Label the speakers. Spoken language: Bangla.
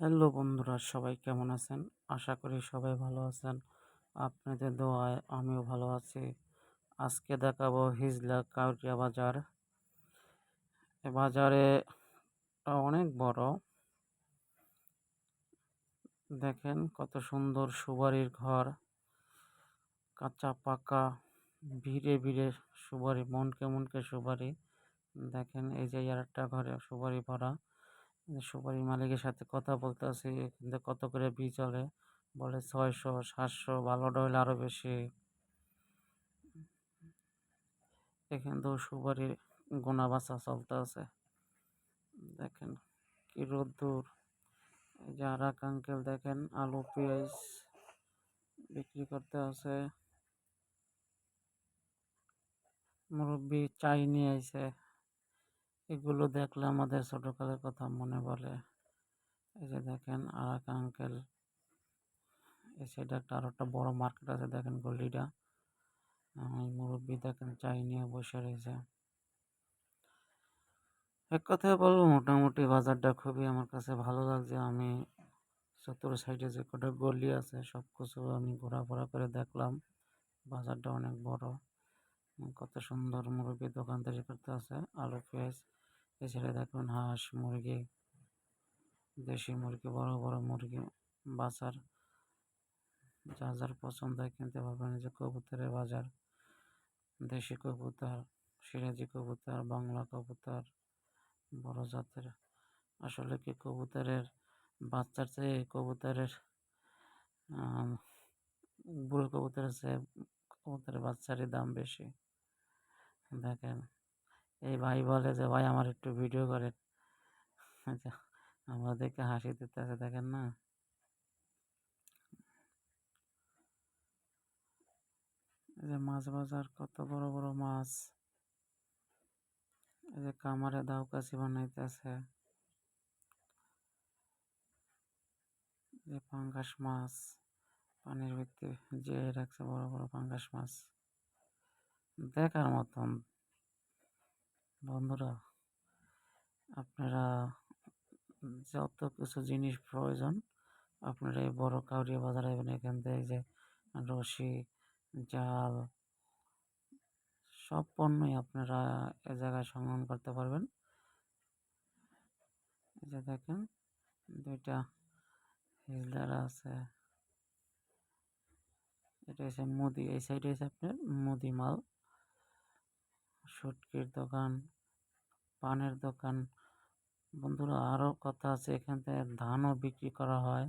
Speaker 1: হ্যালো বন্ধুরা, সবাই কেমন আছেন? আশা করি সবাই ভালো আছেন। আপনাদের দোয়ায় আমিও ভালো আছি। আজকে দেখাবো হিজলা কাউরিয়া বাজার। এ বাজারে অনেক বড়। দেখেন কত সুন্দর সুবারির ঘর। কাঁচা পাকা, ভিড়ে ভিড়ে সুবারি মনকে মনকে সুবারি দেখেন এই যে আর একটা ঘরে সুবারি ভরা। সুপারি মালিকের সাথে কথা বলতে আছি কিন্তু কত করে বি চলে? বলে ছয়শো, সাতশো, ভালোটা হলে আরও বেশি। এখানে তো সুপারির গোনা বাসা চলতে আছে। দেখেন কি রোদ্দুর। এই যে আর এক আঙ্কেল দেখেন, আলু, পেঁয়াজ বিক্রি করতে আছে মুরব্বী চাই নিয়ে আইছে। এগুলো দেখলে আমাদের ছোটকালের কথা মনে পড়ে। এই যে দেখেন আর এক আঙ্কেল, এই সাইডে একটা আরও একটা বড় মার্কেট আছে, দেখেন গলিটা। মুরব্বী দেখেন চাই নিয়ে বসে রয়েছে। এক কথায় বলব, মোটামুটি বাজারটা খুবই আমার কাছে ভালো লাগছে। আমি চতুর সাইডে যে কটা গলি আছে সব কিছু আমি ঘোরাফেরা করে দেখলাম। বাজারটা অনেক বড়। কত সুন্দর মুরগির দোকান তৈরি করতে আছে, আলু, পেঁয়াজ। এছাড়া দেখবেন হাঁস, মুরগি, দেশি মুরগি, বড় বড় মুরগি বাজার যা যার পছন্দ কিনতে পারবেন। যে কবুতরের বাজার, দেশি কবুতর, সিরাজি কবুতর, বাংলা কবুতর, বড় জাতের। আসলে কি কবুতরের বাচ্চার চেয়ে কবুতরের বুড়ো কবুতরের চেয়ে কবুতরের বাচ্চারই দাম বেশি। দেখেন, এই ভাই বলে যে, ভাই, আমার একটু ভিডিও করেন। আচ্ছা দেখে হাসি দিতে আছে দেখেন না? যে মাছ বাজার, কত বড় বড় মাছ। এই যে কামারে দাও কাছি বানাইতেছে যে পাঙ্গাস মাছ, পানির ভিতরে যে রাখছে, বড় বড় পাঙ্গাস মাছ। দেখার মতন। বন্ধুরা, আপনারা যত কিছু জিনিস প্রয়োজন, আপনারা এই বড় কাউরিয়া বাজারে আইবেন এখান থেকে যে রশি, জাল, সব পণ্যই আপনারা এ জায়গায় সংগ্রহ করতে পারবেন। এই যে দেখেন, দুইটা হিজলার আছে। এটা হচ্ছে মুদি, এই সাইডে আপনার মুদি মাল। সুটকির দোকান পানের দোকান। বন্ধুরা আরও কথা আছে এখান থেকে ধানও বিক্রি করা হয়।